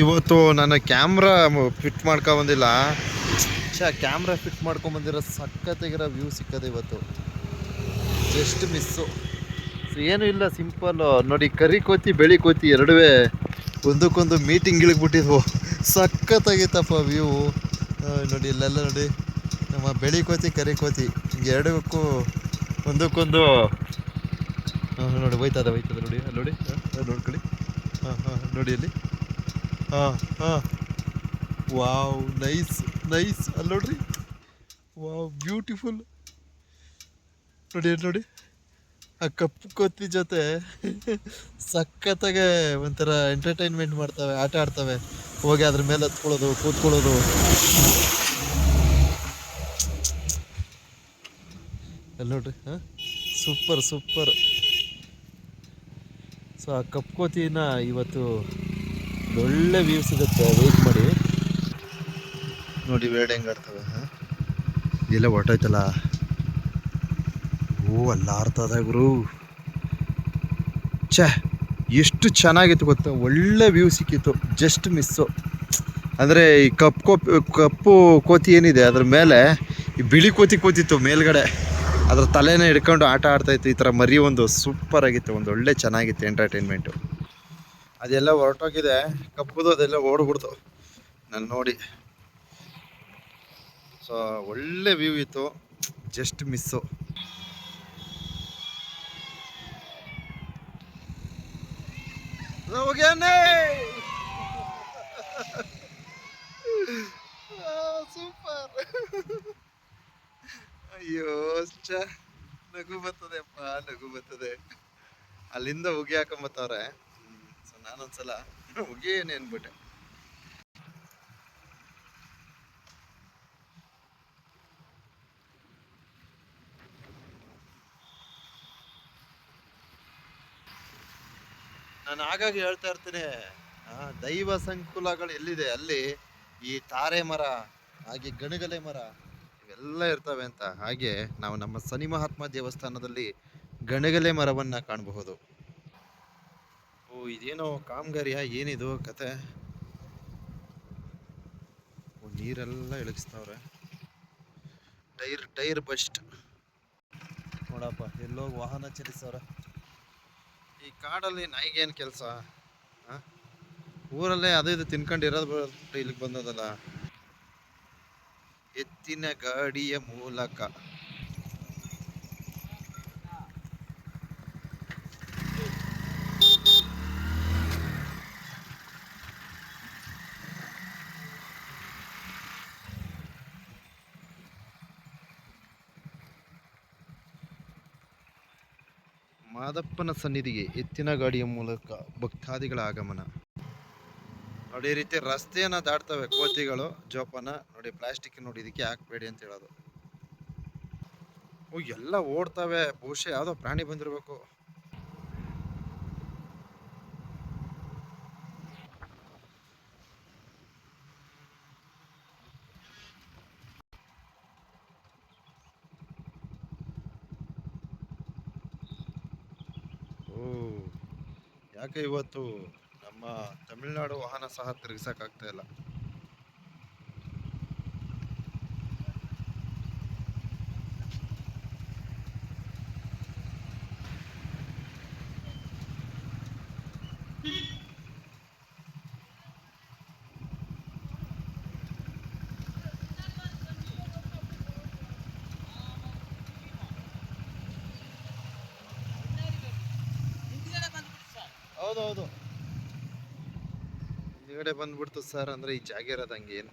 ಇವತ್ತು ನನ್ನ camera fit ಮಾಡ್ಕೊ ಬಂದಿಲ್ಲ. ಛೇ ಕ್ಯಾಮ್ರಾ ಫಿಟ್ ಮಾಡ್ಕೊಂಬಂದಿರೋ ಸಖತ್ತಾಗಿರೋ ವ್ಯೂ ಸಿಕ್ಕದೆ ಇವತ್ತು. ಜಸ್ಟ್ ಮಿಸ್ಸು ಏನು ಇಲ್ಲ ಸಿಂಪಲ್ಲು ನೋಡಿ, ಕರಿ ಕೋತಿ, ಬೆಳಿ ಕೋತಿ ಎರಡುವೇ ಒಂದಕ್ಕೊಂದು ಮೀಟಿಂಗ್ ಇಳಿಗ್ಬಿಟ್ಟಿದ್ವು. ಸಖತ್ತಾಗಿತ್ತಪ್ಪ ವ್ಯೂ ನೋಡಿ, ಇಲ್ಲೆಲ್ಲ ನೋಡಿ. ನಮ್ಮ ಬೆಳಿ ಕೋತಿ, ಕರಿ ಕೋತಿ. ಎರಡಕ್ಕೂ ಒಂದಕ್ಕೊಂದು ನೋಡಿ, ಹೋಯ್ತದ ಹೋಯ್ತದ, ನೋಡಿ ನೋಡಿ ನೋಡ್ಕೊಳ್ಳಿ. ಹಾಂ ಹಾಂ ನೋಡಿ ಅಲ್ಲಿ ಹಾಂ ಹಾಂ. ವಾವ್ ನೈಸ್ ನೈಸ್ ಅಲ್ಲಿ ನೋಡ್ರಿ? ವಾವ್ ಬ್ಯೂಟಿಫುಲ್ ನೋಡಿ ನೋಡಿ. ಆ ಕಪ್ಪು ಕೊತ್ತಿ ಜೊತೆ ಸಖತ್ತಾಗೆ ಒಂಥರ ಎಂಟರ್ಟೈನ್ಮೆಂಟ್ ಮಾಡ್ತವೆ, ಆಟ ಆಡ್ತವೆ. ಹೋಗಿ ಅದ್ರ ಮೇಲೆ ಹತ್ಕೊಳ್ಳೋದು, ಕೂತ್ಕೊಳ್ಳೋದು. ಅಲ್ಲಿ ನೋಡ್ರಿ, ಹಾಂ. Super super. ಸೊ ಆ ಕಪ್ಪು ಕೋತಿನ ಇವತ್ತು ಒಳ್ಳೆ ವ್ಯೂ ಸಿಗುತ್ತೆ ವೇಟ್ ಮಾಡಿ. ನೋಡಿ ಬೇಡ ಹೆಂಗೆ ಆಡ್ತವೆ ಇಲ್ಲ ಇದೆಲ್ಲ ಹೊರ್ಟೋಯ್ತಲ್ಲ ಓ, ಅಲ್ಲ ಆಡ್ತದ ಗುರು. ಛೇ, ಎಷ್ಟು ಚೆನ್ನಾಗಿತ್ತು ಗೊತ್ತಾ? ಒಳ್ಳೆ ವ್ಯೂ ಸಿಕ್ಕಿತ್ತು ಜಸ್ಟ್ ಮಿಸ್ಸು ಅಂದರೆ ಈ ಕಪ್ಪು ಕೋಪ್, ಕಪ್ಪು ಕೋತಿ ಏನಿದೆ, ಅದ್ರ ಮೇಲೆ, ಈ ಬಿಳಿ ಕೋತಿ ಕೂತಿತ್ತು ಮೇಲ್ಗಡೆ. ಅದ್ರ ತಲೆನ ಹಿಡ್ಕೊಂಡು ಆಟ ಆಡ್ತಾಯಿತ್ತು ಈ ಥರ ಮರಿ ಒಂದು ಸೂಪರ್ ಆಗಿತ್ತು, ಒಂದು ಒಳ್ಳೆ ಚೆನ್ನಾಗಿತ್ತು ಎಂಟರ್ಟೈನ್ಮೆಂಟು ಅದೆಲ್ಲ ಹೊರಟೋಗಿದೆ. ಕಪ್ಪುದು ಅದೆಲ್ಲ ಓಡ್ಬಿಡ್ತು. ನಾನು ನೋಡಿ. ಸೊ ಒಳ್ಳೆ ವ್ಯೂ ಇತ್ತು. ಜಸ್ಟ್ ಮಿಸ್ಸು ಸೂಪರ್ ಅಯ್ಯೋ ನಗು ಬರ್ತದೆ ಅಪ್ಪ, ನಗು ಬರ್ತದೆ. ಅಲ್ಲಿಂದ ಹೋಗಿ ಹಾಕೊಂಬತ್ತವ್ರೆ. ಸೊ ನಾನೊಂದ್ಸಲ ಉಗಿ ಅಂದ್ಬಿಟ್ಟೆ. ನಾನು ಆಗಾಗ ಹೇಳ್ತಾ ಇರ್ತೀನಿ ದೈವ ಸಂಕುಲಗಳು ಎಲ್ಲಿದೆ? ಅಲ್ಲಿ ಈ ತಾರೆ ಮರ, ಹಾಗೆ ಗಣಗಲೆ ಮರ, ಇವೆಲ್ಲ ಇರ್ತವೆ ಅಂತ. ಹಾಗೆ ನಾವು ನಮ್ಮ ಸನಿ ಮಹಾತ್ಮ ದೇವಸ್ಥಾನದಲ್ಲಿ ಗಣಗಲೆ ಮರವನ್ನ ಕಾಣಬಹುದು. ಇದೇನೋ ಕಾಮಗಾರಿಯ, ಏನಿದು ಕತೆ? ಓ, ನೀರೆಲ್ಲ ಇಳಗಿಸ್ತವ್ರೆ. Tyre tyre bust. ನೋಡಪ್ಪ ಎಲ್ಲೋಗಿ ವಾಹನ ಚಲಿಸವ್ರೆ. ಈ ಕಾಡಲ್ಲಿ ನಾಯಿಗೇನು ಕೆಲಸ? ಊರಲ್ಲೇ ಅದು ಇದು ತಿನ್ಕೊಂಡು ಇರೋದು ಇಲ್ಲಿಗೆ ಬಂದದಲ್ಲ? ಎತ್ತಿನ ಗಾಡಿಯ ಮೂಲಕ. ಮಾದಪ್ಪನ ಸನ್ನಿಧಿಗೆ ಎತ್ತಿನ ಗಾಡಿಯ ಮೂಲಕ ಭಕ್ತಾದಿಗಳ ಆಗಮನ. ನೋಡಿ ರೀತಿ ರಸ್ತೆಯನ್ನ ದಾಟ್ತವೆ ಕೋತಿಗಳು. ಜೋಪಾನ, ನೋಡಿ ಪ್ಲಾಸ್ಟಿಕ್ ನೋಡಿ, ಇದಕ್ಕೆ ಹಾಕ್ಬೇಡಿ ಅಂತ ಹೇಳೋದು. ಓ, ಎಲ್ಲ ಓಡ್ತವೆ. ಬಹುಶಃ ಯಾವುದೋ ಪ್ರಾಣಿ ಬಂದಿರಬೇಕು ಓ ಯಾಕೆ ಇವತ್ತು ನಮ್ಮ ತಮಿಳುನಾಡು ವಾಹನ ಸಹ ತಿರುಗಿಸಕ್ಕಾಗ್ತಾ ಇಲ್ಲ ಹೌದು ಹೌದು ಹಿಂದ್ಗಡೆ ಬಂದ್ಬಿಡ್ತು ಸರ್ ಅಂದ್ರೆ ಈ ಜಾಗ ಇರೋದು ಹಂಗೇನು